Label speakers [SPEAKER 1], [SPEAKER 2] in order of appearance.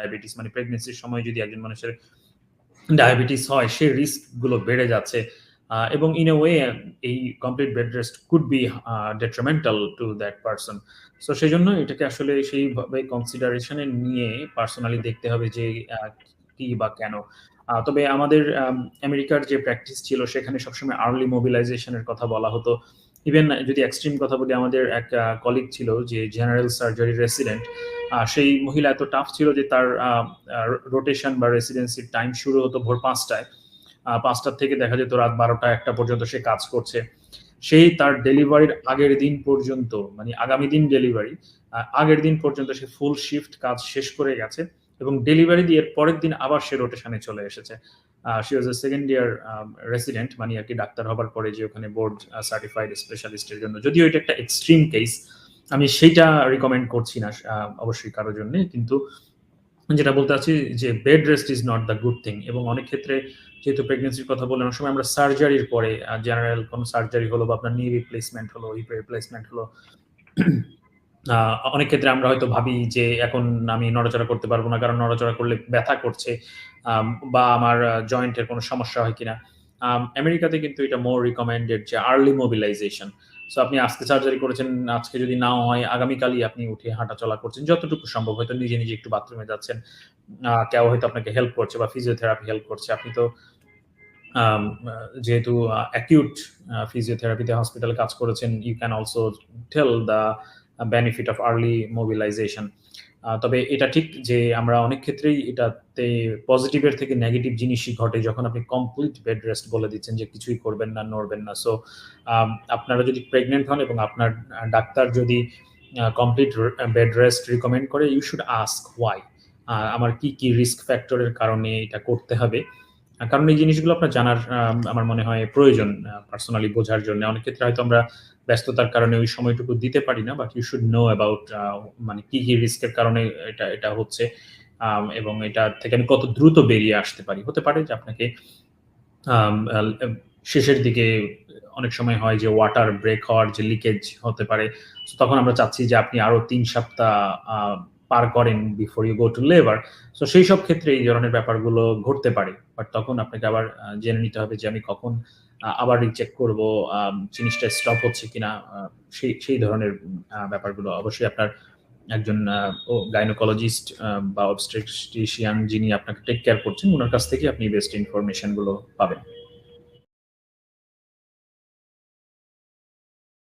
[SPEAKER 1] Diabetes মানে প্রেগনেন্সির সময় যদি একজন মানুষের ডায়াবেটিস হয়, সে রিস্কগুলো বেড়ে যাচ্ছে। এবং ইন এ ওয়ে এই complete bed rest could be detrimental to that person so সেই জন্য এটাকে আসলে সেইভাবে কনসিডারেশনে নিয়ে পার্সোনালি দেখতে হবে যে কি বা কেন। তবে আমাদের আমেরিকার যে প্র্যাকটিস ছিল, সেখানে সবসময় আর্লি মোবিলাইজেশনের কথা বলা হতো। ইভেন যদি এক্সট্রিম কথা বলি, আমাদের এক কলিগ ছিল যে জেনারেল সার্জারি রেসিডেন্ট সেই মহিলা এত টাফ ছিল যে তার রোটেশন বা রেসিডেন্সির টাইম শুরু হতো ভোর পাঁচটায়। পাঁচটার থেকে দেখা যেত রাত বারোটা একটা পর্যন্ত সে কাজ করছে। সেই তার ডেলিভারির আগের দিন পর্যন্ত মানে আগামী দিন ডেলিভারি আগের দিন পর্যন্ত সে ফুল শিফট কাজ শেষ করে গেছে এবং ডেলিভারি দিয়ে পরের দিন আবার সে রোটেশনে চলে এসেছে। She was a second year resident মানে আর কি ডাক্তার হবার পরে যে ওখানে বোর্ড সার্টিফাইড স্পেশালিস্টের জন্য। যদিও এটা একটা এক্সট্রিম কেস আমি সেইটা রিকমেন্ড করছি না অবশ্যই কারোর জন্য কিন্তু যেটা বলতে আছি যে bed rest is not the good thing এবং অনেক ক্ষেত্রে যেহেতু প্রেগনেন্সির কথা বলে অনেক সময় আমরা সার্জারির পরে জেনারেল কোনো সার্জারি হলো বা আপনার নি রিপ্লেসমেন্ট হলো হিপ রিপ্লেসমেন্ট হলো অনেক ক্ষেত্রে আমরা হয়তো ভাবি যে এখন আমি নড়াচড়া করতে পারব না, কারণ নড়াচড়া করলে ব্যথা করছে বা আমার জয়েন্টের কোনো সমস্যা হয় কিনা। আমেরিকাতে কিন্তু এটা মোর রিকমেন্ডেড যে আর্লি মোবিলাইজেশন সো আপনি আজকে সার্জারি করেছেন, আজকে যদি নাও হয়, আগামীকালই আপনি উঠে হাঁটা চলা করছেন, যতটুকু সম্ভব। হয়তো নিজে নিজে একটু বাথরুমে যাচ্ছেন কেউ হয়তো আপনাকে হেল্প করছে বা ফিজিওথেরাপি হেল্প করছে। আপনি তো যেহেতু অ্যাকিউট ফিজিওথেরাপিতে হসপিটালে কাজ করেছেন you can also tell the benefit of early mobilisation তবে এটা ঠিক যে আমরা অনেক ক্ষেত্রেই এটাতে পজিটিভের থেকে নেগেটিভ জিনিসই ঘটে যখন আপনি কমপ্লিট বেড রেস্ট বলে দিচ্ছেন যে কিছুই করবেন না, নড়বেন না। সো আপনারা যদি প্রেগনেন্ট হন এবং আপনার ডাক্তার যদি কমপ্লিট বেড রেস্ট রিকমেন্ড করে ইউ শুড আস্ক ওয়াই আমার কি কি রিস্ক ফ্যাক্টরের কারণে এটা করতে হবে। কারণ এই জিনিসগুলো আপনার জানার আমার মনে হয় প্রয়োজন পার্সোনালি বোঝার জন্য। অনেক ক্ষেত্রে হয়তো আমরা ব্যস্ততার কারণে ওই সময়টুকু দিতে পারি না but you should know about মানে কি কি রিস্কের কারণে এটা এটা হচ্ছে এবং এটা থেকে আমি কত দ্রুত বেরিয়ে আসতে পারি। হতে পারে যে আপনাকে শেষের দিকে অনেক সময় হয় যে ওয়াটার ব্রেক হওয়ার যে লিকেজ হতে পারে। তখন আমরা চাচ্ছি যে আপনি আরও তিন সপ্তাহ পার করেন before you go to labour so সেই সব ক্ষেত্রে এই ধরনের ব্যাপারগুলো ঘটতে পারে। বাট তখন আপনাকে আবার জেনে নিতে হবে যে আমি কখন আবার রিচেক করব জিনিসটা স্টপ হচ্ছে কিনা সেই সেই ধরনের ব্যাপারগুলো। অবশ্যই আপনার একজন গাইনোকোলজিস্ট বা অবস্ট্রিকশিয়ান যিনি আপনাকে টেক কেয়ার করছেন ওনার কাছ থেকে আপনি বেস্ট ইনফরমেশনগুলো পাবেন।